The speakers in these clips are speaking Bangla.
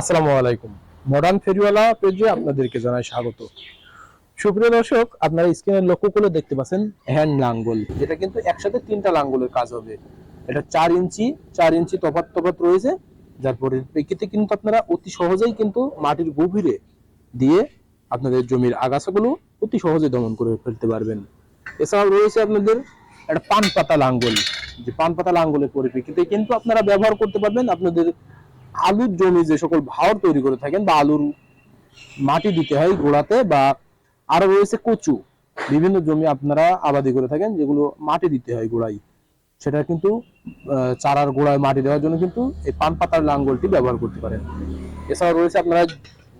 আসসালামু আলাইকুম। মডার্ন ফেরিওয়ালা পেজে আপনাদেরকে জানাই স্বাগত। সুপ্রিয় দর্শক, আপনারা দেখতে পাচ্ছেন হ্যান্ড লাঙ্গল, যেটা কিন্তু একসাথে তিনটা লাঙ্গলের কাজ হবে। এটা চার ইঞ্চি চার ইঞ্চি তফাত তফাত রয়েছে। যার পরিপ্রেক্ষিতে কিন্তু আপনারা অতি সহজেই কিন্তু মাটির গভীরে দিয়ে আপনাদের জমির আগাছাগুলো অতি সহজে দমন করে ফেলতে পারবেন। এছাড়াও রয়েছে আপনাদের একটা পান পাতা লাঙ্গল। যে পান পাতা লাঙ্গলের পরিপ্রেক্ষিতে কিন্তু আপনারা ব্যবহার করতে পারবেন আপনাদের আলুর জমি যে সকল ভাওর তৈরি করে থাকেন বা আলুর মাটি দিতে হয় গোড়াতে বা আরও রয়েছে কচু, বিভিন্ন জমি আপনারা আবাদি করে থাকেন যেগুলো মাটি দিতে হয় গোড়ায়। সেটা কিন্তু চারার গোড়ায় মাটি দেওয়ার জন্য কিন্তু এই পান পাতার লাঙ্গলটি ব্যবহার করতে পারেন। এছাড়া রয়েছে আপনারা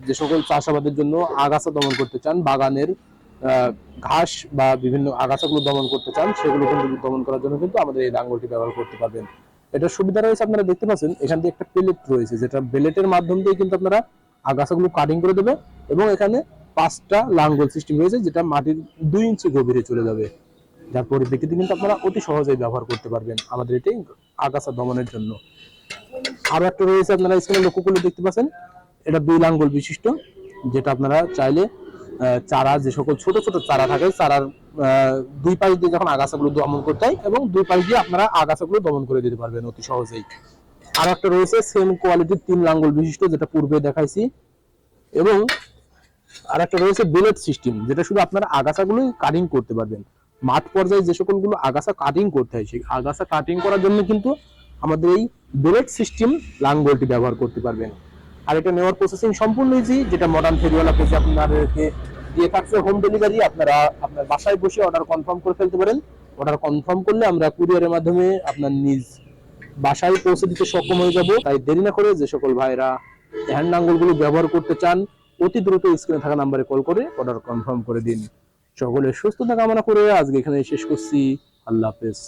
যে সকল চাষাবাদের জন্য আগাছা দমন করতে চান, বাগানের ঘাস বা বিভিন্ন আগাছাগুলো দমন করতে চান, সেগুলো কিন্তু দমন করার জন্য কিন্তু আমাদের এই লাঙ্গলটি ব্যবহার করতে পারবেন। এটার সুবিধা রয়েছে আপনারা দেখতে পাচ্ছেন, এখান দিয়ে একটা প্লেট রয়েছে, যেটা বেলেটের মাধ্যম দিয়ে কিন্তু আপনারা আগাছাগুলো কাটিং করে দেবে এবং এখানে পাঁচটা লাঙ্গল সিস্টেম রয়েছে, যেটা মাটির দুই ইঞ্চি গভীরে চলে যাবে। যার পরিপ্রেক্ষিতে কিন্তু আপনারা অতি সহজেই ব্যবহার করতে পারবেন আমাদের এটি আগাছা দমনের জন্য। আরও একটা রয়েছে আপনারা স্ক্রিনে লক্ষ্য করলে দেখতে পাচ্ছেন, এটা দুই লাঙ্গল বিশিষ্ট, যেটা আপনারা চাইলে চারা যে সকল ছোট ছোট চারা থাকে, চারার দুই পাশ দিয়ে যখন আগাছাগুলো দমন করতে হয় এবং দুই পাশ দিয়ে আপনারা আগাছাগুলো দমন করে দিতে পারবেন অতি সহজেই। আর একটা রয়েছে সেম কোয়ালিটির তিন লাঙ্গল বিশিষ্ট, যেটা পূর্বে দেখাইছি। এবং আর একটা রয়েছে বেলেট সিস্টেম যেটা শুধু আপনারা আগাছাগুলোই কাটিং করতে পারবেন। মাঠ পর্যায়ে যে সকলগুলো আগাছা কাটিং করতে হয়, সেই আগাছা কাটিং করার জন্য কিন্তু আমাদের এই বেলেট সিস্টেম লাঙ্গলটি ব্যবহার করতে পারবেন। আর এটা নেওয়ার প্রসেসিং সম্পূর্ণ ইজি যেটা মডার্ন ফেরিওয়ালা পেজে আপনাদেরকে হোম ডেলিভারি আপনারা আপনার বাসায় বসে অর্ডার কনফার্ম করে ফেলতে পারেন। অর্ডার কনফার্ম করলে আমরা কুরিয়ারের মাধ্যমে আপনার নিজ বাসায় পৌঁছে দিতে সক্ষম হয়ে যাব। তাই দেরি না করে যে সকল ভাইরা হ্যান্ড আঙ্গুলগুলো ব্যবহার করতে চান, অতি দ্রুত স্ক্রিনে থাকা নাম্বারে কল করে অর্ডার কনফার্ম করে দিন। সকলের সুস্থতা কামনা করে আজকে এখানে শেষ করছি। আল্লাহ হাফেজ।